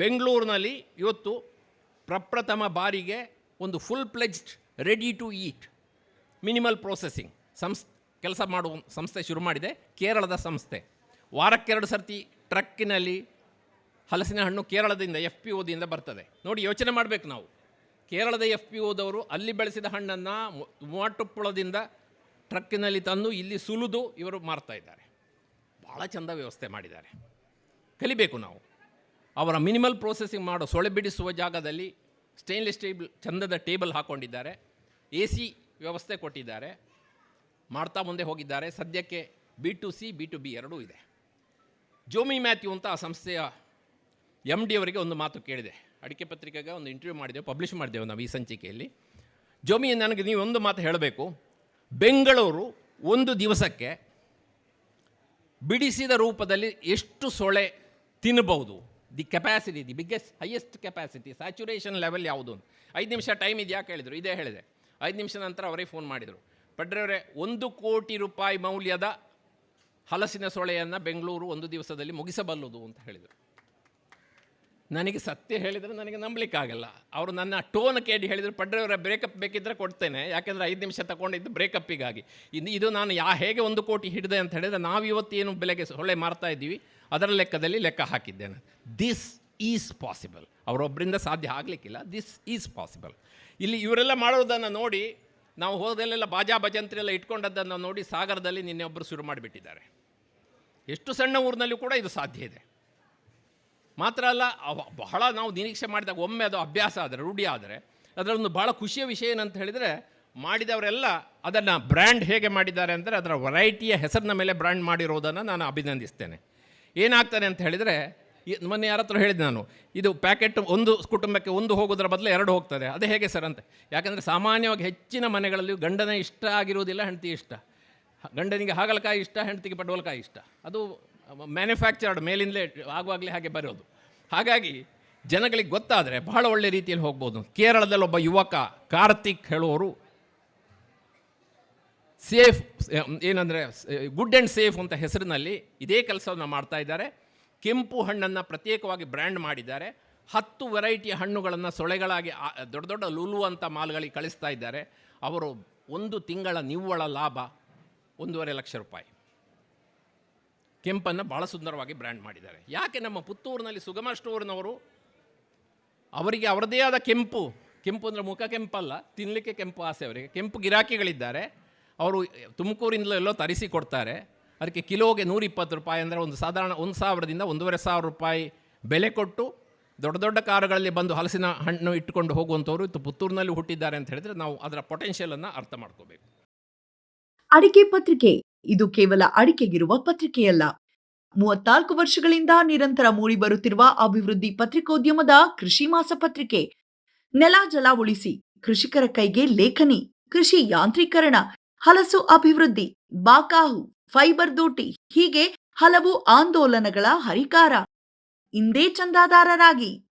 ಬೆಂಗಳೂರಿನಲ್ಲಿ ಇವತ್ತು ಪ್ರಪ್ರಥಮ ಬಾರಿಗೆ ಒಂದು full fledged ready to eat minimal processing ಸಂಸ್, ಕೆಲಸ ಮಾಡುವ ಸಂಸ್ಥೆ ಶುರು ಮಾಡಿದೆ, ಕೇರಳದ ಸಂಸ್ಥೆ. ವಾರಕ್ಕೆರಡು ಸರ್ತಿ ಟ್ರಕ್ಕಿನಲ್ಲಿ ಹಲಸಿನ ಹಣ್ಣು ಕೇರಳದಿಂದ ಎಫ್ ಪಿ ಓದಿಂದ ಬರ್ತದೆ. ನೋಡಿ, ಯೋಚನೆ ಮಾಡಬೇಕು ನಾವು. ಕೇರಳದ ಎಫ್ ಪಿ ಓದವರು ಅಲ್ಲಿ ಬೆಳೆಸಿದ ಹಣ್ಣನ್ನು ಮೂವಟ್ಟುಪ್ಪಳದಿಂದ ಟ್ರಕ್ಕಿನಲ್ಲಿ ತಂದು ಇಲ್ಲಿ ಸುಲಿದು ಇವರು ಮಾರ್ತಾ ಇದ್ದಾರೆ. ಭಾಳ ಚಂದ ವ್ಯವಸ್ಥೆ ಮಾಡಿದ್ದಾರೆ. ಕಲಿಬೇಕು ನಾವು. ಅವರ ಮಿನಿಮಲ್ ಪ್ರೋಸೆಸಿಂಗ್ ಮಾಡೋ ಸೊಳೆ ಬಿಡಿಸುವ ಜಾಗದಲ್ಲಿ ಸ್ಟೇನ್ಲೆಸ್ ಟೇಬಲ್, ಚಂದದ ಟೇಬಲ್ ಹಾಕ್ಕೊಂಡಿದ್ದಾರೆ ಎ ಸಿ ವ್ಯವಸ್ಥೆ ಕೊಟ್ಟಿದ್ದಾರೆ. ಮಾಡ್ತಾ ಮುಂದೆ ಹೋಗಿದ್ದಾರೆ. ಸದ್ಯಕ್ಕೆ B to C, B to B ಎರಡೂ ಇದೆ. ಜೋಮಿ ಮ್ಯಾಥ್ಯೂ ಅಂತ ಆ ಸಂಸ್ಥೆಯ ಎಂ ಡಿ ಅವರಿಗೆ ಒಂದು ಮಾತು ಕೇಳಿದೆ. ಅಡಿಕೆ ಪತ್ರಿಕೆಗೆ ಒಂದು ಇಂಟರ್ವ್ಯೂ ಮಾಡಿದೆವು ಪಬ್ಲಿಷ್ ಮಾಡಿದೆವು ನಾವು ಈ ಸಂಚಿಕೆಯಲ್ಲಿ. ಜೋಮಿ, ನನಗೆ ನೀವು ಒಂದು ಮಾತು ಹೇಳಬೇಕು. ಬೆಂಗಳೂರು ಒಂದು ದಿವಸಕ್ಕೆ ಬಿಡಿಸಿದ ರೂಪದಲ್ಲಿ ಎಷ್ಟು ಸೊಳೆ ತಿನ್ನಬಹುದು the capacity the biggest highest capacity saturation level ಯಾವುದು ಅಂತ. ಐದು ನಿಮಿಷ ಟೈಮ್ ಇದು ಯಾಕೆ ಹೇಳಿದರು ಇದೇ ಹೇಳಿದೆ. ಐದು ನಿಮಿಷ ನಂತರ ಅವರೇ ಫೋನ್ ಮಾಡಿದರು. ಪಡ್ರೆಯವರೇ ಒಂದು ಕೋಟಿ ರೂಪಾಯಿ ಮೌಲ್ಯದ ಹಲಸಿನ ಸೊಳೆಯನ್ನು ಬೆಂಗಳೂರು ಒಂದು ದಿವಸದಲ್ಲಿ ಮುಗಿಸಬಲ್ಲದು ಅಂತ ಹೇಳಿದರು. ನನಗೆ ಸತ್ಯ ಹೇಳಿದರೆ ನನಗೆ ನಂಬಲಿಕ್ಕಾಗಲ್ಲ. ಅವರು ನನ್ನ ಟೋನ್ ಕೇಳಿ ಹೇಳಿದರೆ ಪಡ್ರೆಯವರ ಬ್ರೇಕಪ್ ಬೇಕಿದ್ದರೆ ಕೊಡ್ತೇನೆ. ಯಾಕೆಂದರೆ ಐದು ನಿಮಿಷ ತಗೊಂಡಿದ್ದು ಬ್ರೇಕಪ್ಪಿಗಾಗಿ ಇನ್ನು ಇದು ನಾನು ಯಾ ಹೇಗೆ ಒಂದು ಕೋಟಿ ಹಿಡಿದೆ ಅಂತ ಹೇಳಿದರೆ ನಾವು ಇವತ್ತೇನು ಬೆಲೆಗೆ ಸೊಳ್ಳೆ ಮಾರ್ತಾ ಇದ್ದೀವಿ, ಅದರ ಲೆಕ್ಕದಲ್ಲಿ ಲೆಕ್ಕ ಹಾಕಿದ್ದೇನೆ. ದಿಸ್ ಈಸ್ ಪಾಸಿಬಲ್ ಅವರೊಬ್ಬರಿಂದ ಸಾಧ್ಯ ಆಗಲಿಕ್ಕಿಲ್ಲ. ದಿಸ್ ಈಸ್ ಪಾಸಿಬಲ್ ಇಲ್ಲಿ ಇವರೆಲ್ಲ ಮಾಡೋದನ್ನು ನೋಡಿ, ನಾವು ಹೋದಲ್ಲೆಲ್ಲ ಬಾಜಾ ಭಜಂತ್ರಿ ಎಲ್ಲ ಇಟ್ಕೊಂಡದ್ದನ್ನು ನೋಡಿ ಸಾಗರದಲ್ಲಿ ನಿನ್ನೆ ಒಬ್ಬರು ಶುರು ಮಾಡಿಬಿಟ್ಟಿದ್ದಾರೆ. ಎಷ್ಟು ಸಣ್ಣ ಊರಿನಲ್ಲೂ ಕೂಡ ಇದು ಸಾಧ್ಯ ಇದೆ. ಮಾತ್ರ ಅಲ್ಲ ಬಹಳ ನಾವು ನಿರೀಕ್ಷೆ ಮಾಡಿದಾಗ ಒಮ್ಮೆ ಅದು ಅಭ್ಯಾಸ ಆದರೆ, ರೂಢಿ ಆದರೆ ಅದರ ಒಂದು ಭಾಳ ಖುಷಿಯ ವಿಷಯ ಏನಂತ ಹೇಳಿದರೆ, ಮಾಡಿದವರೆಲ್ಲ ಅದನ್ನು ಬ್ರ್ಯಾಂಡ್ ಹೇಗೆ ಮಾಡಿದ್ದಾರೆ ಅಂದರೆ, ಅದರ ವೆರೈಟಿಯ ಹೆಸರಿನ ಮೇಲೆ ಬ್ರ್ಯಾಂಡ್ ಮಾಡಿರೋದನ್ನು ನಾನು ಅಭಿನಂದಿಸ್ತೇನೆ. ಏನಾಗ್ತಾನೆ ಅಂತ ಹೇಳಿದರೆ ಮೊನ್ನೆ ಯಾರ ಹತ್ರ ಹೇಳಿದೆ ನಾನು, ಇದು ಪ್ಯಾಕೆಟ್ ಒಂದು ಕುಟುಂಬಕ್ಕೆ ಒಂದು ಹೋಗೋದ್ರ ಬದಲು ಎರಡು ಹೋಗ್ತದೆ, ಅದು ಹೇಗೆ ಸರ್ ಅಂತ. ಯಾಕಂದರೆ ಸಾಮಾನ್ಯವಾಗಿ ಹೆಚ್ಚಿನ ಮನೆಗಳಲ್ಲಿ ಗಂಡನ ಇಷ್ಟ ಆಗಿರುವುದಿಲ್ಲ ಹೆಂಡತಿ ಇಷ್ಟ. ಗಂಡನಿಗೆ ಹಾಗಲಕಾಯಿ ಇಷ್ಟ, ಹೆಂಡತಿಗೆ ಪಡವಲಕಾಯಿ ಇಷ್ಟ. ಅದು ಮ್ಯಾನುಫ್ಯಾಕ್ಚರ್ಡ್ ಮೇಲಿಂದಲೇ ಆಗುವಾಗಲೇ ಹಾಗೆ ಬರೋದು. ಹಾಗಾಗಿ ಜನಗಳಿಗೆ ಗೊತ್ತಾದರೆ ಬಹಳ ಒಳ್ಳೆ ರೀತಿಯಲ್ಲಿ ಹೋಗ್ಬೋದು. ಕೇರಳದಲ್ಲಿ ಒಬ್ಬ ಯುವಕ ಕಾರ್ತಿಕ್ ಹೇಳುವರು ಸೇಫ್, ಏನಂದರೆ, ಗುಡ್ ಆ್ಯಂಡ್ ಸೇಫ್ ಅಂತ ಹೆಸರಿನಲ್ಲಿ ಇದೇ ಕೆಲಸವನ್ನು ಮಾಡ್ತಾ ಇದ್ದಾರೆ. ಕೆಂಪು ಹಣ್ಣನ್ನು ಪ್ರತ್ಯೇಕವಾಗಿ ಬ್ರ್ಯಾಂಡ್ ಮಾಡಿದ್ದಾರೆ. ಹತ್ತು ವೆರೈಟಿಯ ಹಣ್ಣುಗಳನ್ನು ಸೊಳೆಗಳಾಗಿ ದೊಡ್ಡ ದೊಡ್ಡ ಲುಲು ಅಂತ ಮಾಲ್ಗಳಿಗೆ ಕಳಿಸ್ತಾ ಇದ್ದಾರೆ. ಅವರು ಒಂದು ತಿಂಗಳ ನಿವ್ವಳ ಲಾಭ ಒಂದೂವರೆ ಲಕ್ಷ ರೂಪಾಯಿ. ಕೆಂಪನ್ನು ಭಾಳ ಸುಂದರವಾಗಿ ಬ್ರ್ಯಾಂಡ್ ಮಾಡಿದ್ದಾರೆ. ಯಾಕೆ ನಮ್ಮ ಪುತ್ತೂರಿನಲ್ಲಿ ಸುಗಮ ಸ್ಟೋರ್ನವರು? ಅವರಿಗೆ ಅವರದೇ ಆದ ಕೆಂಪು. ಕೆಂಪು ಅಂದರೆ ಮುಖ ಕೆಂಪಲ್ಲ ತಿನ್ನಲಿಕ್ಕೆ ಕೆಂಪು ಆಸೆ ಅವರಿಗೆ. ಕೆಂಪು ಗಿರಾಕಿಗಳಿದ್ದಾರೆ. ಅವರು ತುಮಕೂರಿಂದಲೂ ಎಲ್ಲೋ ತರಿಸಿ ಕೊಡ್ತಾರೆ. ಅದಕ್ಕೆ ಕಿಲೋಗೆ ನೂರಿಪ್ಪತ್ತು ರೂಪಾಯಿ ಅಂದರೆ ಒಂದು ಸಾಧಾರಣ ಒಂದು ಸಾವಿರದಿಂದ ಒಂದೂವರೆ ಸಾವಿರ ರೂಪಾಯಿ ಬೆಲೆ ಕೊಟ್ಟು ದೊಡ್ಡ ದೊಡ್ಡ ಕಾರುಗಳಲ್ಲಿ ಬಂದು ಹಲಸಿನ ಹಣ್ಣು ಇಟ್ಟುಕೊಂಡು ಹೋಗುವಂಥವ್ರು ಇತ್ತು. ಪುತ್ತೂರಿನಲ್ಲಿ ಹುಟ್ಟಿದ್ದಾರೆ ಅಂತ ಹೇಳಿದರೆ ನಾವು ಅದರ ಪೊಟೆನ್ಷಿಯಲನ್ನು ಅರ್ಥ ಮಾಡ್ಕೋಬೇಕು. ಅಡಿಕೆ ಪತ್ರಿಕೆ ಇದು ಕೇವಲ ಅಡಿಕೆಗಿರುವ ಪತ್ರಿಕೆಯಲ್ಲ. ಮೂವತ್ನಾಲ್ಕು ವರ್ಷಗಳಿಂದ ನಿರಂತರ ಮೂಡಿ ಬರುತ್ತಿರುವ ಅಭಿವೃದ್ಧಿ ಪತ್ರಿಕೋದ್ಯಮದ ಕೃಷಿ ಮಾಸ ಪತ್ರಿಕೆ. ನೆಲ ಜಲ ಉಳಿಸಿ, ಕೃಷಿಕರ ಕೈಗೆ ಲೇಖನಿ, ಕೃಷಿ ಯಾಂತ್ರೀಕರಣ, ಹಲಸು ಅಭಿವೃದ್ಧಿ, ಬಾಕಾಹು, ಫೈಬರ್ ದೋಟಿ, ಹೀಗೆ ಹಲವು ಆಂದೋಲನಗಳ ಹರಿಕಾರ. ಇಂದೇ ಚಂದಾದಾರರಾಗಿ.